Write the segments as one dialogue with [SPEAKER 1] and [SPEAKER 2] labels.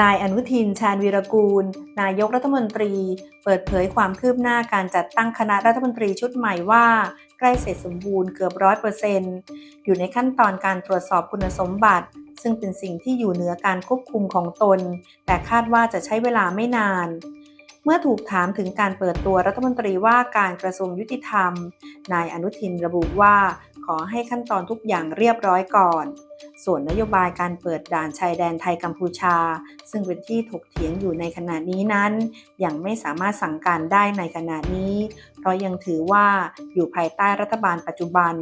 [SPEAKER 1] นายอนุทิน ชาญวีรกูล นายกรัฐมนตรี เปิดเผยความคืบหน้าการจัดตั้งคณะรัฐมนตรีชุดใหม่ว่า ใกล้เสร็จสมบูรณ์เกือบร้อยเปอร์เซ็นต์อยู่ในขั้นตอนการตรวจสอบคุณสมบัติ ซึ่งเป็นสิ่งที่อยู่เหนือการควบคุมของตน แต่คาดว่าจะใช้เวลาไม่นาน เมื่อถูกถามถึงการเปิดตัวรัฐมนตรีว่าการกระทรวงยุติธรรม นายอนุทินระบุว่า ขอให้ขั้นตอนทุกอย่างเรียบร้อยก่อน ส่วนนโยบายการเปิดด่านชายแดนไทยกัมพูชา ซึ่งเป็นที่ถกเถียงอยู่ในขณะนี้นั้น ยังไม่สามารถสั่งการได้ในขณะนี้ เพราะยังถือว่าอยู่ภายใต้รัฐบาลปัจจุบัน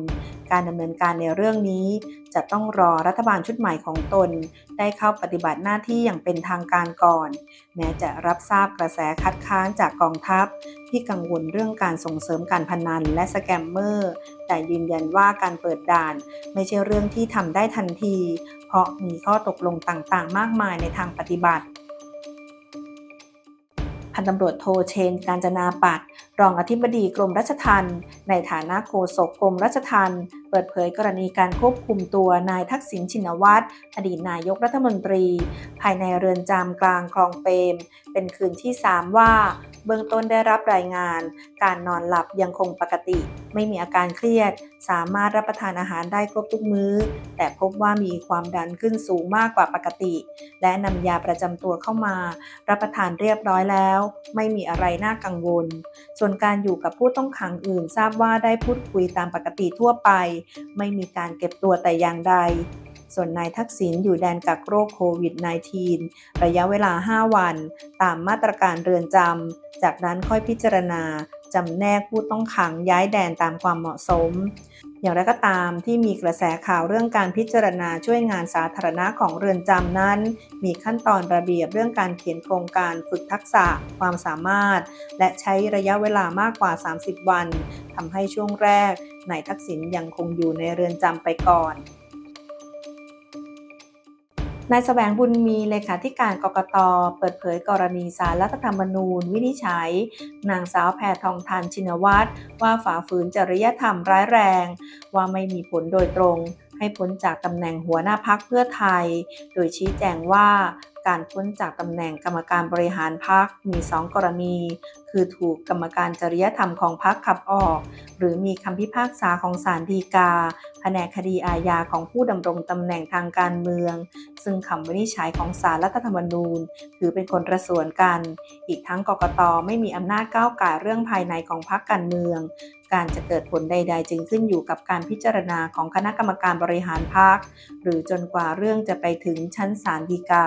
[SPEAKER 1] การดำเนินการในเรื่องนี้ จะต้องรอรัฐบาลชุดใหม่ของตน ได้เข้าปฏิบัติหน้าที่อย่างเป็นทางการก่อน แม้จะรับทราบกระแสคัดค้านจากกองทัพ ที่กังวลเรื่องการส่งเสริมการพนันและสแกมเมอร์ แต่ยืนยันว่าการเปิดด่าน ไม่ใช่เรื่องที่ทำได้ทันที เพราะมีข้อตกลงต่างๆ มากมายในทางปฏิบัติ พันตำรวจโทเชน การจนาปัดรองอธิบดีกรมรัชทัณฑ์ในฐานะโฆษกกรมรัชทัณฑ์เปิดเผยกรณีการควบคุมตัวนายทักษิณชินวัตรอดีตนายกรัฐมนตรี ภายในเรือนจำกลางคลองเปรม เป็นคืนที่ 3 ว่า เบื้องต้นได้รับรายงาน การนอนหลับยังคงปกติ ไม่มีอาการเครียด สามารถรับประทานอาหารได้ครบทุกมื้อ แต่พบว่ามีความดันขึ้นสูงมากกว่าปกติ และนำยาประจำตัวเข้ามา รับประทานเรียบร้อยแล้ว ไม่มีอะไรน่ากังวล ส่วนการอยู่กับผู้ต้องขังอื่นทราบว่าได้พูดคุยตามปกติทั่วไปไม่มีการเก็บตัวแต่อย่างใด ส่วนนายทักษิณอยู่แดนกักโรคโควิด -19 ระยะเวลา 5 วัน ตามมาตรการเรือนจำ จากนั้นค่อยพิจารณา จำแนกผู้ต้องขังย้ายแดนตามความเหมาะสม อย่างไรก็ตามที่มีกระแสข่าวเรื่องการพิจารณาช่วยงานสาธารณะของเรือนจำนั้น มีขั้นตอนระเบียบเรื่องการเขียนโครงการฝึกทักษะความสามารถ และใช้ระยะเวลามากกว่า 30 วันทำให้ช่วงแรกนายทักษิณยังคงอยู่ในเรือนจำไปก่อน นายแสวงบุญมีเลขาธิการกกต เปิดเผยกรณีสารรัฐธรรมนูญ วินิจฉัย นางสาวแพทองทานชินวัตรว่าฝ่าฝืนจริยธรรมร้ายแรง ว่าไม่มีผลโดยตรงให้พ้นจากตำแหน่งหัวหน้าพักเพื่อไทย โดยชี้แจงว่าการพ้นจากตำแหน่งกรรมการบริหารพักมี 2 กรณี คือถูกกรรมการจริยธรรมของพักขับออก หรือมีคำพิพากษาของศาลฎีกา แผนกคดีอาญาของผู้ดำรงตำแหน่งทางการเมือง ซึ่งคำวินิจฉัยของศาลรัฐธรรมนูญ ถือเป็นคนระส่วนกัน อีกทั้งกกตไม่มีอำนาจก้าวไก่เรื่องภายในของพรรคการเมือง การจะเกิดผลใด ๆ จึงขึ้นอยู่กับการพิจารณาของคณะกรรมการบริหารพรรคหรือจนกว่าเรื่องจะไปถึงชั้นศาลฎีกา